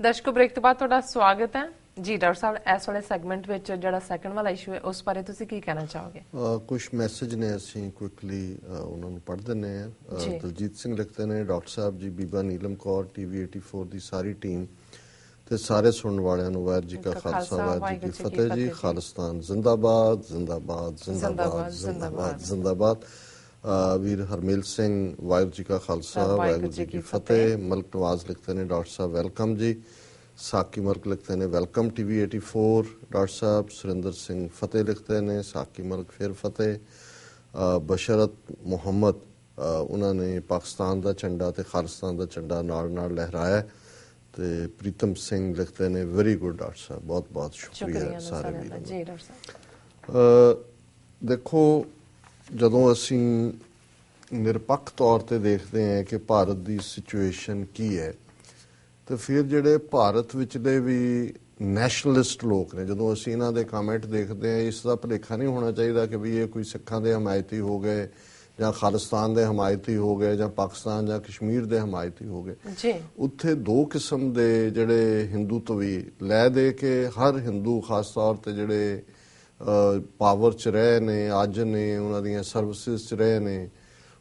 ਦਰਸ਼ਕੋ break ਤੋਂ ਬਾਅਦ ਤੁਹਾਡਾ ਸਵਾਗਤ ਹੈ। ਜੀ ਡਾਕਟਰ ਸਾਹਿਬ ਇਸ ਵਾਲੇ ਸੈਗਮੈਂਟ ਵਿੱਚ ਜਿਹੜਾ ਸੈਕੰਡ ਵਾਲਾ ਇਸ਼ੂ ਹੈ ਉਸ ਬਾਰੇ ਤੁਸੀਂ ਕੀ ਕਹਿਣਾ ਚਾਹੋਗੇ? ਕੁਝ ਮੈਸੇਜ ਨੇ ਅਸੀਂ ਕੁਇਕਲੀ ਉਹਨਾਂ ਨੂੰ ਪੜ੍ਹ ਦਿੰਨੇ ਆ। ਦਲਜੀਤ ਸਿੰਘ ਲਿਖਦੇ ਨੇ ਡਾਕਟਰ ਸਾਹਿਬ ਜੀ ਬੀਬਾ ਨੀਲਮ ਕੌਰ ਟੀਵੀ 84 ਦੀ ਸਾਰੀ ਟੀਮ ਤੇ ਸਾਰੇ ਸੁਣਨ ਵਾਲਿਆਂ ਨੂੰ ਵਾਹਿਗੁਰੂ ਜੀ ਕਾ ਖਾਲਸਾ ਵਾਹਿਗੁਰੂ ਜੀ ਕੀ ਫਤਿਹ ਜੀ। ਖਾਲਿਸਤਾਨ ਜ਼ਿੰਦਾਬਾਦ ਜ਼ਿੰਦਾਬਾਦ ਜ਼ਿੰਦਾਬਾਦ, ਜ਼ਿੰਦਾਬਾਦ। ਜ਼ਿੰਦਾਬਾਦ। ਵੀਰ ਹਰਮੇਲ ਸਿੰਘ ਵਾਹਿਗੁਰੂ ਜੀ ਕਾ ਖਾਲਸਾ ਵਾਹਿਗੁਰੂ ਜੀ ਕੀ ਫਤਿਹ। ਮਲਕ ਨਵਾਜ਼ ਲਿਖਦੇ ਨੇ ਡਾਕਟਰ ਸਾਹਿਬ ਵੈਲਕਮ ਜੀ। ਸਾਕੀ ਮਲਕ ਲਿਖਦੇ ਨੇ ਵੈਲਕਮ ਟੀਵੀ 84 ਡਾਕਟਰ ਸਾਹਿਬ ਸੁਰਿੰਦਰ ਸਿੰਘ ਫਤਿਹ ਲਿਖਦੇ ਨੇ ਸਾਕੀ ਮਲਕ ਫਿਰ ਫਤਿਹ। ਬਸ਼ਰਤ ਮੁਹੰਮਦ ਉਹਨਾਂ ਨੇ ਪਾਕਿਸਤਾਨ ਦਾ ਝੰਡਾ ਤੇ ਖਾਲਿਸਤਾਨ ਦਾ ਝੰਡਾ ਨਾਲ ਨਾਲ ਲਹਿਰਾਇਆ। ਤੇ ਪ੍ਰੀਤਮ ਸਿੰਘ ਲਿਖਦੇ ਨੇ ਵੈਰੀ ਗੁੱਡ ਡਾਕਟਰ ਸਾਹਿਬ ਬਹੁਤ ਬਹੁਤ ਸ਼ੁਕਰੀਆ ਸਾਰੇ ਵੀਰਾਂ ਦਾ। ਜੀ ਡਾਕਟਰ ਸਾਹਿਬ। ਅ, ਦੇਖੋ ਜਦੋਂ ਅਸੀਂ ਨਿਰਪੱਖ ਤੌਰ ਤੇ ਦੇਖਦੇ ਹਾਂ ਕਿ ਭਾਰਤ ਦੀ ਸਿਚੁਏਸ਼ਨ ਕੀ ਹੈ ਤੇ ਫਿਰ ਜਿਹੜੇ ਭਾਰਤ ਵਿਚਲੇ ਵੀ ਨੈਸ਼ਨਲਿਸਟ ਲੋਕ ਨੇ ਜਦੋਂ ਅਸੀਂ ਇਹਨਾਂ ਦੇ ਕਮੈਂਟ ਦੇਖਦੇ ਹਾਂ ਇਸ ਦਾ ਭੁਲੇਖਾ ਨਹੀਂ ਹੋਣਾ ਚਾਹੀਦਾ ਕਿ ਵੀ ਇਹ ਕੋਈ ਸਿੱਖਾਂ ਦੇ ਹਮਾਇਤੀ ਹੋ ਗਏ ਜਾਂ ਖਾਲਿਸਤਾਨ ਦੇ ਹਮਾਇਤੀ ਹੋ ਗਏ ਜਾਂ ਪਾਕਿਸਤਾਨ ਜਾਂ ਕਸ਼ਮੀਰ ਦੇ ਹਮਾਇਤੀ ਹੋ ਗਏ। ਜੀ। ਉੱਥੇ ਦੋ ਕਿਸਮ ਦੇ ਜਿਹੜੇ ਹਿੰਦੂਤਵੀ ਲੈ ਦੇ ਕੇ ਹਰ ਹਿੰਦੂ ਖਾਸ ਤੌਰ ਤੇ ਜਿਹੜੇ ਪਾਵਰ ਚ ਰਹੇ ਨੇ ਅੱਜ ਨੇ ਉਹਨਾਂ ਦੀਆਂ ਸਰਵਿਸਿਜ਼ ਚ ਰਹੇ ਨੇ।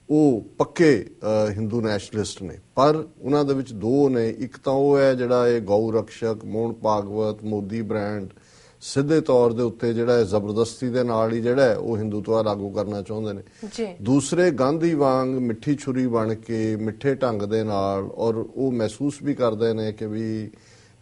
ਉਹ ਪੱਕੇ ਹਿੰਦੂ ਨੈਸ਼ਨਲਿਸਟ ਨੇ। ਪਰ ਉਹਨਾਂ ਦੇ ਵਿੱਚ ਦੋ ਨੇ। ਇੱਕ ਤਾਂ ਉਹ ਹੈ ਜਿਹੜਾ ਇਹ ਗਊ ਰਕਸ਼ਕ ਮੋਹਨ ਭਾਗਵਤ ਮੋਦੀ ਬ੍ਰਾਂਡ ਸਿੱਧੇ ਤੌਰ ਦੇ ਉੱਤੇ ਜਿਹੜਾ ਹੈ ਜ਼ਬਰਦਸਤੀ ਦੇ ਨਾਲ ਹੀ ਜਿਹੜਾ ਉਹ ਹਿੰਦੂਤਵਾ ਲਾਗੂ ਕਰਨਾ ਚਾਹੁੰਦੇ ਨੇ। ਜੀ। ਦੂਸਰੇ ਗਾਂਧੀ ਵਾਂਗ ਮਿੱਠੀ ਛੁਰੀ ਬਣ ਕੇ ਮਿੱਠੇ ਢੰਗ ਦੇ ਨਾਲ ਔਰ ਉਹ ਮਹਿਸੂਸ ਵੀ ਕਰਦੇ ਨੇ ਕਿ ਵੀ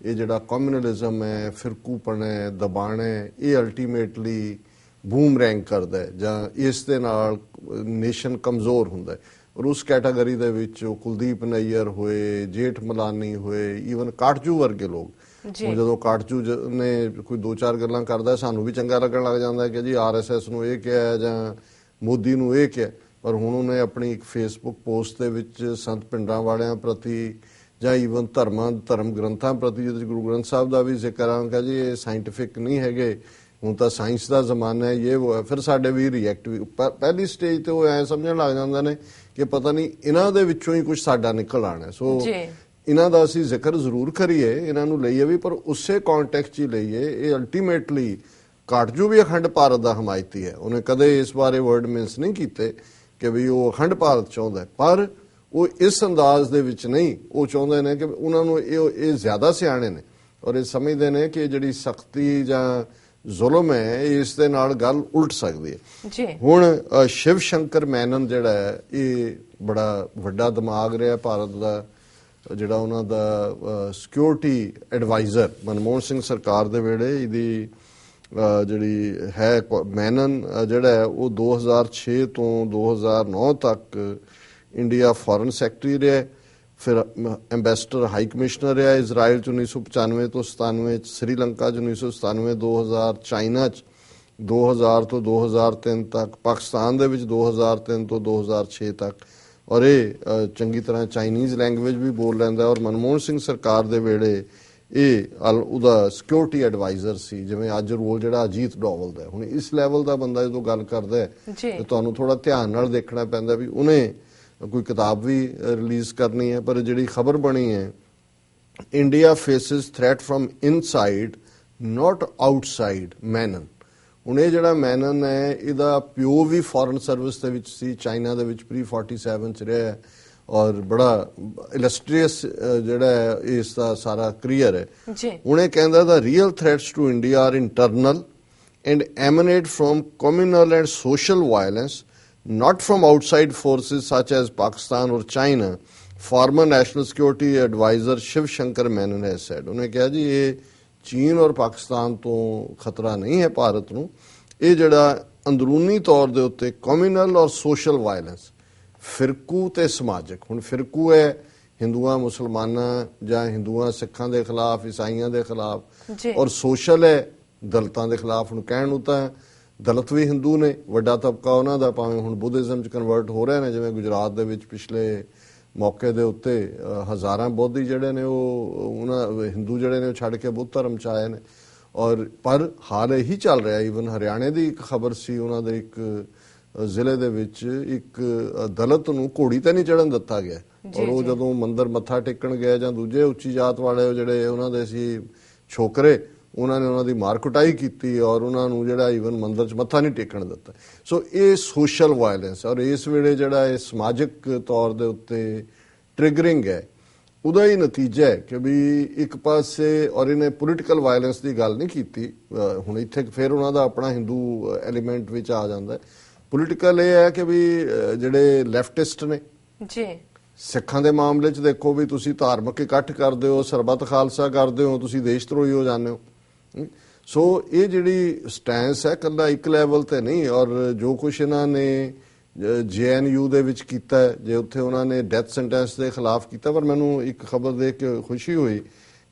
ਇਹ ਜਿਹੜਾ ਕਮਿਊਨਲਿਜ਼ਮ ਹੈ ਫਿਰਕੂਪਣ ਹੈ ਦਬਾਣ ਹੈ ਇਹ ਅਲਟੀਮੇਟਲੀ ਬੂਮਰੈਂਗ ਕਰਦਾ ਹੈ ਜਾਂ ਇਸ ਦੇ ਨਾਲ ਨੇਸ਼ਨ ਕਮਜ਼ੋਰ ਹੁੰਦਾ ਹੈ ਔਰ ਉਸ ਕੈਟਾਗਰੀ ਦੇ ਵਿੱਚ ਉਹ ਕੁਲਦੀਪ ਨਈਅਰ ਹੋਏ ਜੇਠ ਮਲਾਨੀ ਹੋਏ ਈਵਨ ਕਾਟਜੂ ਵਰਗੇ ਲੋਕ। ਹੁਣ ਜਦੋਂ ਕਾਟਜੂ ਨੇ ਕੋਈ ਦੋ ਚਾਰ ਗੱਲਾਂ ਕਰਦਾ ਸਾਨੂੰ ਵੀ ਚੰਗਾ ਲੱਗਣ ਲੱਗ ਜਾਂਦਾ ਕਿ ਜੀ ਆਰਐਸਐਸ ਨੂੰ ਇਹ ਕਿਹਾ ਜਾਂ ਮੋਦੀ ਨੂੰ ਇਹ ਕਿਹਾ। ਪਰ ਹੁਣ ਉਹਨੇ ਆਪਣੀ ਇੱਕ ਫੇਸਬੁੱਕ ਪੋਸਟ ਦੇ ਵਿੱਚ ਸੰਤ ਪਿੰਡਾਂ ਵਾਲਿਆਂ ਪ੍ਰਤੀ ਜਾਂ ਈਵਨ ਧਰਮਾਂ ਧਰਮ ਗ੍ਰੰਥਾਂ ਪ੍ਰਤੀ ਜਿਹਦੇ 'ਚ ਗੁਰੂ ਗ੍ਰੰਥ ਸਾਹਿਬ ਦਾ ਵੀ ਜ਼ਿਕਰ ਆਂਗਾ ਜੀ ਇਹ ਸਾਇੰਟੀਫਿਕ ਨਹੀਂ ਹੈਗੇ ਹੁਣ ਤਾਂ ਸਾਇੰਸ ਦਾ ਜ਼ਮਾਨਾ ਹੈ ਇਹ ਉਹ ਹੈ ਫਿਰ ਸਾਡੇ ਵੀ ਰਿਐਕਟ ਵੀ ਪਹਿਲੀ ਸਟੇਜ ਤੇ ਉਹ ਐ ਸਮਝਣ ਲੱਗ ਜਾਂਦੇ ਨੇ ਕਿ ਪਤਾ ਨਹੀਂ ਇਹਨਾਂ ਦੇ ਵਿੱਚੋਂ ਹੀ ਕੁਝ ਸਾਡਾ ਨਿਕਲ ਆਣਾ। ਸੋ। ਇਹਨਾਂ ਦਾ ਅਸੀਂ ਜ਼ਿਕਰ ਜ਼ਰੂਰ ਕਰੀਏ ਇਹਨਾਂ ਨੂੰ ਲਈਏ ਵੀ ਪਰ ਉਸੇ ਕੰਟੈਕਸਟ 'ਚ ਹੀ ਲਈਏ ਇਹ ਅਲਟੀਮੇਟਲੀ ਕਾਟਜੂ ਵੀ ਅਖੰਡ ਭਾਰਤ ਦਾ ਹਮਾਇਤੀ ਹੈ ਉਹਨੇ ਕਦੇ ਇਸ ਬਾਰੇ ਵਰਡ ਮਿੰਸ ਨਹੀਂ ਕੀਤੇ ਕਿ ਵੀ ਉਹ ਅਖੰਡ ਭਾਰਤ ਚਾਹੁੰਦਾ। ਪਰ ਉਹ ਇਸ ਅੰਦਾਜ਼ ਦੇ ਵਿੱਚ ਨਹੀਂ ਉਹ ਚਾਹੁੰਦੇ ਨੇ ਕਿ ਉਹਨਾਂ ਨੂੰ ਇਹ ਇਹ ਜ਼ਿਆਦਾ ਸਿਆਣੇ ਨੇ। ਔਰ ਇਹ ਸਮਝਦੇ ਨੇ ਕਿ ਜਿਹੜੀ ਸਖਤੀ ਜਾਂ ਜ਼ੁਲਮ ਹੈ ਇਸ ਦੇ ਨਾਲ ਗੱਲ ਉਲਟ ਸਕਦੀ ਹੈ। ਜੀ। ਹੁਣ ਸ਼ਿਵ ਸ਼ੰਕਰ ਮੈਨਨ ਜਿਹੜਾ ਹੈ ਇਹ ਬੜਾ ਵੱਡਾ ਦਿਮਾਗ ਰਿਹਾ ਭਾਰਤ ਦਾ ਜਿਹੜਾ ਉਹਨਾਂ ਦਾ ਸਿਕਿਉਰਿਟੀ ਐਡਵਾਈਜ਼ਰ ਮਨਮੋਹਨ ਸਿੰਘ ਸਰਕਾਰ ਦੇ ਵੇਲੇ ਇਹਦੀ ਜਿਹੜੀ ਹੈ ਮੈਨਨ ਜਿਹੜਾ ਉਹ 2006 ਤੋਂ 2009 ਤੱਕ ਇੰਡੀਆ ਫੋਰਨ ਸੈਕਟਰੀ ਰਿਹਾ। ਫਿਰ ਐਮਬੈਸਡਰ ਹਾਈ ਕਮਿਸ਼ਨਰ ਰਿਹਾ ਇਜ਼ਰਾਈਲ ਚ 1995 ਤੋਂ 97 ਚ ਸ੍ਰੀਲੰਕਾ ਚ 1997 2000 ਚਾਈਨਾ ਚ 2000 ਤੋਂ 2003 ਤੱਕ ਪਾਕਿਸਤਾਨ ਦੇ ਵਿੱਚ 2003 ਤੋਂ 2006 ਤੱਕ ਔਰ ਇਹ ਚੰਗੀ ਤਰ੍ਹਾਂ ਚਾਈਨੀਜ਼ ਲੈਂਗੁਏਜ ਵੀ ਬੋਲ ਲੈਂਦਾ ਔਰ ਮਨਮੋਹਨ ਸਿੰਘ ਸਰਕਾਰ ਦੇ ਵੇਲੇ ਇਹ ਉਹਦਾ ਸਿਕਿਉਰਿਟੀ ਐਡਵਾਈਜ਼ਰ ਸੀ ਜਿਵੇਂ ਅੱਜ ਰੋਲ ਜਿਹੜਾ ਅਜੀਤ ਡੋਵਲ ਦਾ। ਹੁਣ ਇਸ ਲੈਵਲ ਦਾ ਬੰਦਾ ਜਦੋਂ ਗੱਲ ਕਰਦਾ ਹੈ ਤੁਹਾਨੂੰ ਥੋੜਾ ਧਿਆਨ ਨਾਲ ਦੇਖਣਾ ਪੈਂਦਾ ਵੀ ਉਹਨੇ ਕੋਈ ਕਿਤਾਬ ਵੀ ਰਿਲੀਜ਼ ਕਰਨੀ ਹੈ ਪਰ ਜਿਹੜੀ ਖਬਰ ਬਣੀ ਹੈ India faces threat from inside not outside Menon ਹੁਣ ਇਹ ਜਿਹੜਾ ਮੈਨਨ ਹੈ ਇਹਦਾ ਪਿਓ ਵੀ ਫੋਰਨ ਸਰਵਿਸ ਦੇ ਵਿੱਚ ਸੀ ਚਾਈਨਾ ਦੇ ਵਿੱਚ ਪ੍ਰੀ 47 ਚ ਰਿਹਾ ਔਰ ਬੜਾ ਇਲਸਟਰੀਅਸ ਜਿਹੜਾ ਹੈ ਇਸ ਦਾ ਸਾਰਾ ਕਰੀਅਰ ਹੈ। ਜੀ। ਉਹਨੇ ਕਹਿੰਦਾ the real threats to India are internal and emanate from communal and social violence, not from outside forces such as Pakistan or China, former National Security Advisor Shiv Shankar Menon has said. ਉਹਨੇ ਕਿਹਾ ਜੀ ਇਹ ਚੀਨ ਔਰ ਪਾਕਿਸਤਾਨ ਤੋਂ ਖਤਰਾ ਨਹੀਂ ਹੈ ਭਾਰਤ ਨੂੰ ਇਹ ਜਿਹੜਾ ਅੰਦਰੂਨੀ ਤੌਰ ਦੇ ਉੱਤੇ ਕਮਿਊਨਲ ਔਰ ਸੋਸ਼ਲ ਵਾਇਲੈਂਸ ਫਿਰਕੂ ਤੇ ਸਮਾਜਿਕ ਹੁਣ ਫਿਰਕੂ ਹੈ ਹਿੰਦੂਆਂ ਮੁਸਲਮਾਨਾਂ ਜਾਂ ਹਿੰਦੂਆਂ ਸਿੱਖਾਂ ਦੇ ਖਿਲਾਫ ਈਸਾਈਆਂ ਦੇ ਖਿਲਾਫ। ਔਰ ਸੋਸ਼ਲ ਹੈ ਦਲਿਤਾਂ ਦੇ ਖਿਲਾਫ ਹੁਣ ਕਹਿਣ ਨੂੰ ਤਾਂ ਦਲਿਤ ਵੀ ਹਿੰਦੂ ਨੇ ਵੱਡਾ ਤਬਕਾ ਉਹਨਾਂ ਦਾ ਭਾਵੇਂ ਹੁਣ ਬੁੱਧਿਜ਼ਮ ਚ ਕਨਵਰਟ ਹੋ ਰਹੇ ਨੇ ਜਿਵੇਂ ਗੁਜਰਾਤ ਦੇ ਵਿੱਚ ਪਿਛਲੇ ਮੌਕੇ ਦੇ ਉੱਤੇ ਹਜ਼ਾਰਾਂ ਬੋਧੀ ਜਿਹੜੇ ਨੇ ਉਹ ਉਹਨਾਂ ਹਿੰਦੂ ਜਿਹੜੇ ਨੇ ਉਹ ਛੱਡ ਕੇ ਬੁੱਧ ਧਰਮ ਚ ਆਏ ਨੇ ਔਰ ਪਰ ਹਾਲ ਇਹੀ ਚੱਲ ਰਿਹਾ ਈਵਨ ਹਰਿਆਣੇ ਦੀ ਇੱਕ ਖਬਰ ਸੀ ਉਹਨਾਂ ਦੇ ਇੱਕ ਜ਼ਿਲ੍ਹੇ ਦੇ ਵਿੱਚ ਇੱਕ ਦਲਿਤ ਨੂੰ ਘੋੜੀ ਤੇ ਨਹੀਂ ਚੜਨ ਦਿੱਤਾ ਗਿਆ ਔਰ ਉਹ। ਜਦੋਂ ਮੰਦਰ ਮੱਥਾ ਟੇਕਣ ਗਏ ਜਾਂ ਦੂਜੇ ਉੱਚੀ ਜਾਤ ਵਾਲੇ ਜਿਹੜੇ ਉਹਨਾਂ ਦੇ ਸੀ ਛੋਕਰੇ ਉਹਨਾਂ ਨੇ ਉਹਨਾਂ ਦੀ ਮਾਰ ਕੁਟਾਈ ਕੀਤੀ ਔਰ ਉਹਨਾਂ ਨੂੰ ਜਿਹੜਾ ਈਵਨ ਮੰਦਰ 'ਚ ਮੱਥਾ ਨਹੀਂ ਟੇਕਣ ਦਿੱਤਾ। ਸੋ ਇਹ ਸੋਸ਼ਲ ਵਾਇਲੈਂਸ ਔਰ ਇਸ ਵੇਲੇ ਜਿਹੜਾ ਇਹ ਸਮਾਜਿਕ ਤੌਰ ਦੇ ਉੱਤੇ ਟ੍ਰਿਗਰਿੰਗ ਹੈ ਉਹਦਾ ਹੀ ਨਤੀਜਾ ਹੈ ਕਿ ਵੀ ਇੱਕ ਪਾਸੇ ਔਰ ਇਹਨੇ ਪੋਲਿਟੀਕਲ ਵਾਇਲੈਂਸ ਦੀ ਗੱਲ ਨਹੀਂ ਕੀਤੀ ਹੁਣ ਇੱਥੇ ਫਿਰ ਉਹਨਾਂ ਦਾ ਆਪਣਾ ਹਿੰਦੂ ਐਲੀਮੈਂਟ ਵਿੱਚ ਆ ਜਾਂਦਾ ਹੈ। ਪੋਲਿਟੀਕਲ ਇਹ ਹੈ ਕਿ ਵੀ ਜਿਹੜੇ ਲੈਫਟਿਸਟ ਨੇ ਜੀ। ਸਿੱਖਾਂ ਦੇ ਮਾਮਲੇ 'ਚ ਦੇਖੋ ਵੀ ਤੁਸੀਂ ਧਾਰਮਿਕ ਇਕੱਠ ਕਰਦੇ ਹੋ ਸਰਬੱਤ ਖਾਲਸਾ ਕਰਦੇ ਹੋ ਤੁਸੀਂ ਦੇਸ਼ ਧਰੋਹੀ ਹੋ ਜਾਂਦੇ ਹੋ। ਸੋ ਇਹ ਜਿਹੜੀ ਸਟੈਂਸ ਹੈ ਕੱਲਾ ਇੱਕ ਲੈਵਲ ਤੇ ਨਹੀਂ ਔਰ ਜੋ ਕੁਝ ਇਹਨਾਂ ਨੇ ਜੇਐਨਯੂ ਦੇ ਵਿੱਚ ਕੀਤਾ ਜੇ ਉੱਥੇ ਉਹਨਾਂ ਨੇ ਡੈਥ ਸੈਂਟੈਂਸ ਦੇ ਖਿਲਾਫ ਕੀਤਾ ਪਰ ਮੈਨੂੰ ਇੱਕ ਖਬਰ ਦੇਖ ਕੇ ਖੁਸ਼ੀ ਹੋਈ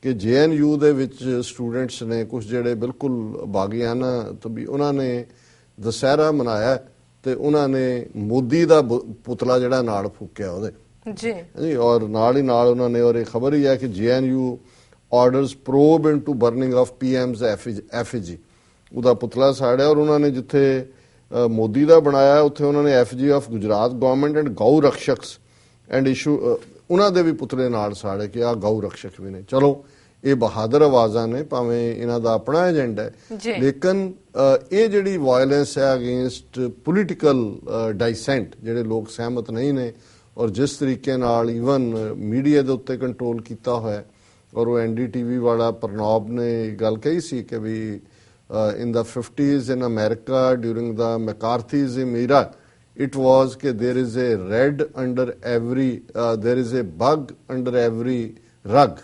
ਕਿ ਜੇਐਨਯੂ ਦੇ ਵਿੱਚ ਸਟੂਡੈਂਟਸ ਨੇ ਕੁਝ ਜਿਹੜੇ ਬਿਲਕੁਲ ਬਾਗੀਆਨਾ ਵੀ ਉਹਨਾਂ ਨੇ ਦੁਸਹਿਰਾ ਮਨਾਇਆ ਤੇ ਉਹਨਾਂ ਨੇ ਮੋਦੀ ਦਾ ਪੁਤਲਾ ਜਿਹੜਾ ਨਾਲ ਫੂਕਿਆ ਉਹਦੇ। ਜੀ। ਜੀ ਔਰ ਨਾਲ ਹੀ ਨਾਲ ਉਹਨਾਂ ਨੇ ਔਰ ਇਹ ਖਬਰ ਹੀ ਹੈ ਕਿ JNU orders probe into burning of PM's effigy ਉਹਦਾ ਪੁਤਲਾ ਸਾੜਿਆ ਔਰ ਉਹਨਾਂ ਨੇ ਜਿੱਥੇ ਮੋਦੀ ਦਾ ਬਣਾਇਆ ਉੱਥੇ ਉਹਨਾਂ ਨੇ ਐਫਜੀ ਆਫ ਗੁਜਰਾਤ ਗਵਰਨਮੈਂਟ ਐਂਡ ਗਊ ਰਕਸ਼ਕਸ ਐਂਡ ਇਸ਼ੂ ਉਹਨਾਂ ਦੇ ਵੀ ਪੁਤਲੇ ਨਾਲ ਸਾੜੇ ਕਿ ਆ ਗਊ ਰਕਸ਼ਕ ਵੀ ਨੇ। ਚਲੋ ਇਹ ਬਹਾਦਰ ਆਵਾਜ਼ਾਂ ਨੇ ਭਾਵੇਂ ਇਹਨਾਂ ਦਾ ਆਪਣਾ ਏਜੰਡਾ ਜੀ। ਹੈ ਲੇਕਿਨ ਇਹ ਜਿਹੜੀ ਵਾਇਲੈਂਸ ਹੈ ਅਗੇਂਸਟ ਪੋਲਿਟੀਕਲ ਡਾਈਸੈਂਟ ਜਿਹੜੇ ਲੋਕ ਸਹਿਮਤ ਨਹੀਂ ਨੇ ਔਰ ਜਿਸ ਤਰੀਕੇ ਨਾਲ ਇਵਨ ਮੀਡੀਆ ਦੇ ਉੱਤੇ ਕੰਟਰੋਲ ਕੀਤਾ ਹੋਇਆ ਔਰ ਉਹ ਐਨਡੀਟੀਵੀ ਵਾਲਾ ਪ੍ਰਨੋਬ ਨੇ ਇਹ ਗੱਲ ਕਹੀ ਸੀ ਕਿ ਵੀ in the 50s in America during the McCarthyism era it was ਕਿ there is a red under every uh, there is a bug under every rug.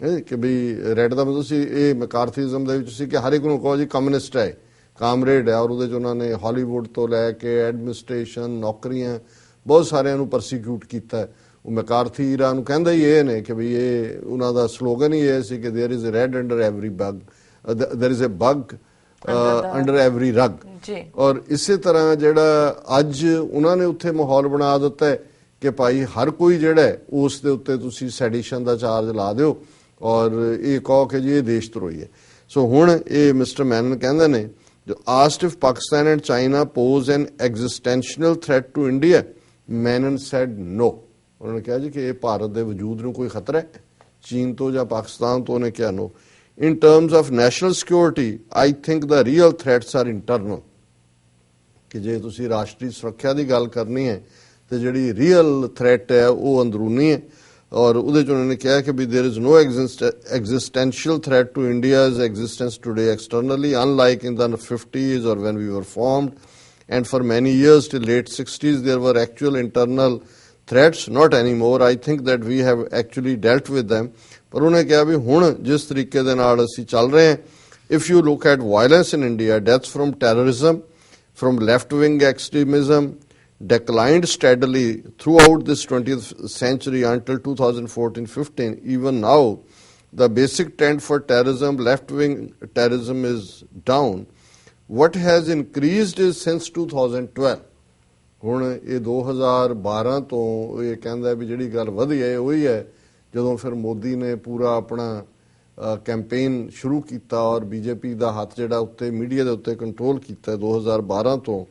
ਕਿ ਵੀ ਰੈਡ ਦਾ ਮਤਲਬ ਸੀ ਇਹ ਮੈਕਾਰਥੀਜ਼ਮ ਦੇ ਵਿੱਚ ਸੀ ਕਿ ਹਰ ਇੱਕ ਨੂੰ ਕਹੋ ਜੀ ਕਮਿਊਨਿਸਟ ਹੈ ਕਾਮਰੇਡ ਹੈ ਔਰ ਉਹਦੇ ਚ ਉਹਨਾਂ ਨੇ ਹਾਲੀਵੁੱਡ ਤੋਂ ਲੈ ਕੇ ਐਡਮਿਨਿਸਟ੍ਰੇਸ਼ਨ ਨੌਕਰੀਆਂ ਬਹੁਤ ਸਾਰਿਆਂ ਨੂੰ ਪਰਸੀਕਿਊਟ ਕੀਤਾ ਉਹ ਮੈਕਾਰਥੀ ਈਰਾ ਨੂੰ ਕਹਿੰਦਾ ਹੀ ਇਹ ਨੇ ਕਿ ਵੀ ਇਹ ਉਹਨਾਂ ਦਾ ਸਲੋਗਨ ਹੀ ਇਹ ਸੀ ਕਿ there is a red under every bug uh, there is a bug uh, under every rug ਜੀ ਔਰ ਇਸੇ ਤਰ੍ਹਾਂ ਜਿਹੜਾ ਅੱਜ ਉਹਨਾਂ ਨੇ ਉੱਥੇ ਮਾਹੌਲ ਬਣਾ ਦਿੱਤਾ ਹੈ ਕਿ ਭਾਈ ਹਰ ਕੋਈ ਜਿਹੜਾ ਹੈ, ਉਸ ਦੇ ਉੱਤੇ ਤੁਸੀਂ ਸੈਡੀਸ਼ਨ ਦਾ ਚਾਰਜ ਲਾ ਦਿਓ ਔਰ ਇਹ ਕਹੋ ਕਿ ਜੀ ਇਹ ਦੇਸ਼ ਧਰੋਹੀ ਹੈ ਸੋ ਹੁਣ ਇਹ ਮਿਸਟਰ ਮੈਨਨ ਕਹਿੰਦੇ ਨੇ ਜੋ asked if Pakistan and China pose an existential threat to India Menon said no ਉਹਨਾਂ ਨੇ ਕਿਹਾ ਜੀ ਕਿ ਇਹ ਭਾਰਤ ਦੇ ਵਜੂਦ ਨੂੰ ਕੋਈ ਖਤਰਾ ਹੈ ਚੀਨ ਤੋਂ ਜਾਂ ਪਾਕਿਸਤਾਨ ਤੋਂ ਨੇ ਕਿਹਾ no in terms of national security I think the real threats are internal ਕਿ ਜੇ ਤੁਸੀਂ ਰਾਸ਼ਟਰੀ ਸੁਰੱਖਿਆ ਦੀ ਗੱਲ ਕਰਨੀ ਹੈ ਤੇ ਜਿਹੜੀ ਰੀਅਲ ਥ੍ਰੈਟ ਹੈ ਉਹ ਅੰਦਰੂਨੀ ਹੈ ਔਰ ਉਹਦੇ ਚ ਉਹਨਾਂ ਨੇ ਕਿਹਾ ਕਿ ਵੀ there is no existential threat to India's existence today externally unlike in the 50s or when we were formed and for many years till late 60s there were actual internal uh, threats not anymore i think that we have actually dealt with them ਪਰ ਉਹਨੇ ਕਿਹਾ ਵੀ ਹੁਣ ਜਿਸ ਤਰੀਕੇ ਦੇ ਨਾਲ ਅਸੀਂ ਚੱਲ ਰਹੇ ਹਾਂ if you look at violence in india deaths from terrorism from left wing extremism declined steadily throughout this 20th century until 2014 15. Even now, the basic trend for terrorism, left wing terrorism, is down. What has increased is since 2012. ਹੁਣ ਇਹ 2012 ਤੋਂ ਇਹ ਕਹਿੰਦਾ ਵੀ ਜਿਹੜੀ ਗੱਲ ਵਧੀ ਹੈ ਉਹੀ ਹੈ ਜਦੋਂ ਫਿਰ ਮੋਦੀ ਨੇ ਪੂਰਾ ਆਪਣਾ ਕੈਂਪੇਨ ਸ਼ੁਰੂ ਕੀਤਾ ਔਰ ਬੀਜੇਪੀ ਦਾ ਹੱਥ ਜਿਹੜਾ ਉੱਤੇ ਮੀਡੀਆ ਦੇ ਉੱਤੇ ਕੰਟਰੋਲ ਕੀਤਾ 2012 ਤੋਂ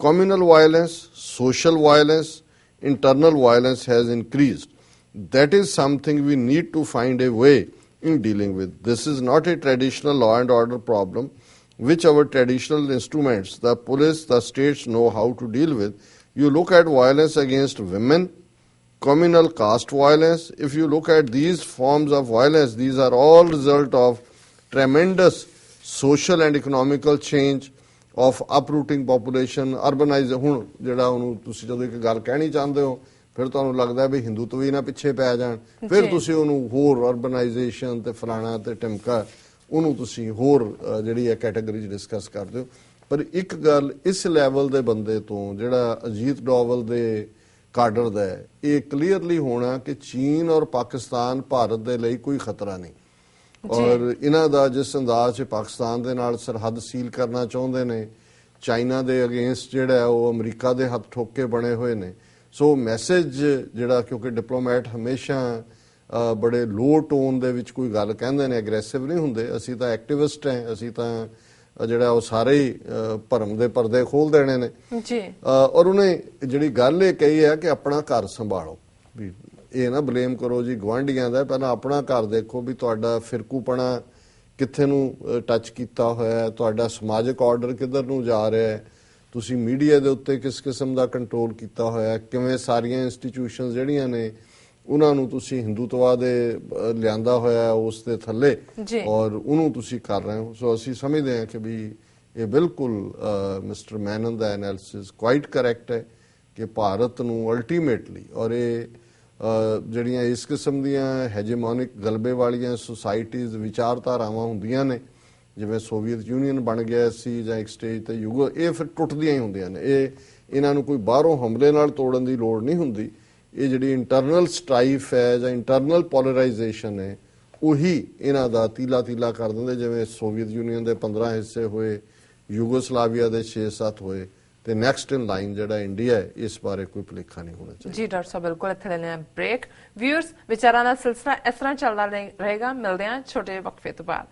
communal violence social violence internal violence has increased that is something we need to find a way in dealing with. This is not a traditional law and order problem. which our traditional instruments, the police, the states know how to deal with. You look at violence against women, communal caste violence. If you look at these forms of violence, these are all result of tremendous social and economical change of uprooting population, urbanize ਹੁਣ ਜਿਹੜਾ ਉਹਨੂੰ ਤੁਸੀਂ ਜਦੋਂ ਇੱਕ ਗੱਲ ਕਹਿਣੀ ਚਾਹੁੰਦੇ ਹੋ ਫਿਰ ਤੁਹਾਨੂੰ ਲੱਗਦਾ ਵੀ ਹਿੰਦੂਤਵ ਹੀ ਨਾ ਪਿੱਛੇ ਪੈ ਜਾਣ ਫਿਰ ਜੀ। ਤੁਸੀਂ ਉਹਨੂੰ ਹੋਰ ਅਰਬਨਾਈਜੇਸ਼ਨ ਤੇ ਫਲਾਣਾ ਤੇ ਟਿਮਕਾ ਉਹਨੂੰ ਤੁਸੀਂ ਹੋਰ ਜਿਹੜੀ ਹੈ ਕੈਟਾਗਰੀ 'ਚ ਡਿਸਕਸ ਕਰਦੇ ਹੋ। ਪਰ ਇੱਕ ਗੱਲ ਇਸ ਲੈਵਲ ਦੇ ਬੰਦੇ ਤੋਂ ਜਿਹੜਾ ਅਜੀਤ ਡੋਵਲ ਦੇ ਕਾਡਰ ਦਾ ਹੈ ਇਹ ਕਲੀਅਰਲੀ ਹੋਣਾ ਕਿ ਚੀਨ ਔਰ ਪਾਕਿਸਤਾਨ ਭਾਰਤ ਦੇ ਲਈ ਕੋਈ ਖਤਰਾ ਨਹੀਂ। ਔਰ ਇਹਨਾਂ ਦਾ ਜਿਸ ਅੰਦਾਜ਼ 'ਚ ਪਾਕਿਸਤਾਨ ਦੇ ਨਾਲ ਸਰਹੱਦ ਸੀਲ ਕਰਨਾ ਚਾਹੁੰਦੇ ਨੇ ਚਾਈਨਾ ਦੇ ਅਗੇਂਸਟ ਜਿਹੜਾ ਉਹ ਅਮਰੀਕਾ ਦੇ ਹੱਥ ਠੋਕ ਕੇ ਬਣੇ ਹੋਏ ਨੇ। ਸੋ ਮੈਸੇਜ ਜਿਹੜਾ ਕਿਉਂਕਿ ਡਿਪਲੋਮੈਟ ਹਮੇਸ਼ਾ ਬੜੇ ਲੋ ਟੋਨ ਦੇ ਵਿੱਚ ਕੋਈ ਗੱਲ ਕਹਿੰਦੇ ਨੇ ਐਗਰੈਸਿਵ ਨਹੀਂ ਹੁੰਦੇ। ਅਸੀਂ ਤਾਂ ਐਕਟਿਵਿਸਟ ਹਾਂ ਅਸੀਂ ਤਾਂ ਜਿਹੜਾ ਉਹ ਸਾਰੇ ਹੀ ਭਰਮ ਦੇ ਪਰਦੇ ਖੋਲ ਦੇਣੇ ਨੇ। ਜੀ। ਔਰ ਉਹਨੇ ਜਿਹੜੀ ਗੱਲ ਇਹ ਕਹੀ ਹੈ ਕਿ ਆਪਣਾ ਘਰ ਸੰਭਾਲੋ। ਵੀ ਇਹ ਨਾ ਬਲੇਮ ਕਰੋ ਜੀ ਗਵਾਂਢੀਆਂ ਦਾ। ਪਹਿਲਾਂ ਆਪਣਾ ਘਰ ਦੇਖੋ ਵੀ ਤੁਹਾਡਾ ਫਿਰਕੂਪਣਾ ਕਿੱਥੇ ਨੂੰ ਟੱਚ ਕੀਤਾ ਹੋਇਆ ਹੈ ਤੁਹਾਡਾ ਸਮਾਜਿਕ ਆਰਡਰ ਕਿੱਧਰ ਨੂੰ ਜਾ ਰਿਹਾ ਹੈ। ਤੁਸੀਂ ਮੀਡੀਆ ਦੇ ਉੱਤੇ ਕਿਸ ਕਿਸਮ ਦਾ ਕੰਟਰੋਲ ਕੀਤਾ ਹੋਇਆ ਹੈ ਕਿਵੇਂ ਸਾਰੀਆਂ ਇੰਸਟੀਟਿਊਸ਼ਨਸ ਜਿਹੜੀਆਂ ਨੇ ਉਹਨਾਂ ਨੂੰ ਤੁਸੀਂ ਹਿੰਦੂਤਵਾ ਦੇ ਲਿਆਂਦਾ ਹੋਇਆ ਉਸ ਦੇ ਥੱਲੇ। ਔਰ ਉਹਨੂੰ ਤੁਸੀਂ ਕਰ ਰਹੇ ਹੋ। ਸੋ ਅਸੀਂ ਸਮਝਦੇ ਹਾਂ ਕਿ ਵੀ ਇਹ ਬਿਲਕੁਲ ਮਿਸਟਰ ਮੈਨਨ ਦਾ ਐਨਾਲਿਸਿਸ ਕੁਆਇਟ ਕਰੈਕਟ ਹੈ ਕਿ ਭਾਰਤ ਨੂੰ ਅਲਟੀਮੇਟਲੀ ਔਰ ਇਹ ਜਿਹੜੀਆਂ ਇਸ ਕਿਸਮ ਦੀਆਂ ਹੈਜੇਮੋਨਿਕ ਗਲਬੇ ਵਾਲੀਆਂ ਸੁਸਾਇਟੀਜ਼ ਵਿਚਾਰਧਾਰਾਵਾਂ ਹੁੰਦੀਆਂ ਨੇ ਜਿਵੇਂ ਸੋਵੀਅਤ ਯੂਨੀਅਨ ਬਣ ਗਿਆ ਸੀ ਜਾਂ ਇੱਕ ਸਟੇਜ ਤੇ ਯੂਗੋ ਇਹ ਫਿਰ ਟੁੱਟਦੀਆਂ ਹੀ ਹੁੰਦੀਆਂ ਨੇ। ਇਹ ਇਹਨਾਂ ਨੂੰ ਕੋਈ ਬਾਹਰੋਂ ਹਮਲੇ ਨਾਲ ਤੋੜਨ ਦੀ ਲੋੜ ਨਹੀਂ ਹੁੰਦੀ। ਇਹ ਜਿਹੜੀ ਇੰਟਰਨਲ ਸਟ੍ਰਾਈਫ ਹੈ ਜਾਂ ਇੰਟਰਨਲ ਪੋਲਰਾਈਜੇਸ਼ਨ ਹੈ, ਉਹੀ ਇਹਨਾਂ ਦਾ ਤੀਲਾ ਤੀਲਾ ਕਰ ਦਿੰਦੇ, ਜਿਵੇਂ ਸੋਵੀਅਤ ਯੂਨੀਅਨ ਦੇ 15 ਹਿੱਸੇ ਹੋਏ ਯੂਗੋਸਲਾਵੀਆ ਦੇ 6-7 ਹੋਏ, ਤੇ ਨੈਕਸਟ ਇਨ ਲਾਈਨ ਜਿਹੜਾ ਇੰਡੀਆ ਹੈ, ਇਸ ਬਾਰੇ ਕੋਈ ਭੁਲੇਖਾ ਨਹੀਂ ਹੋਣਾ ਚਾਹੀਦਾ। ਜੀ, ਡਾਕਟਰ ਸਾਹਿਬ, ਬਿਲਕੁਲ ਇੱਥੇ ਲੈਣੇ ਬ੍ਰੇਕ ਵਿਊਅਰਸ ਵਿਚਾਰਾਂ ਦਾ ਸਿਲਸਿਲਾ ਇਸ ਤਰ੍ਹਾਂ ਚੱਲਦਾ ਰਹੇਗਾ। ਮਿਲਦੇ ਹਾਂ ਛੋਟੇ ਵਕਫੇ ਤੋਂ ਬਾਅਦ।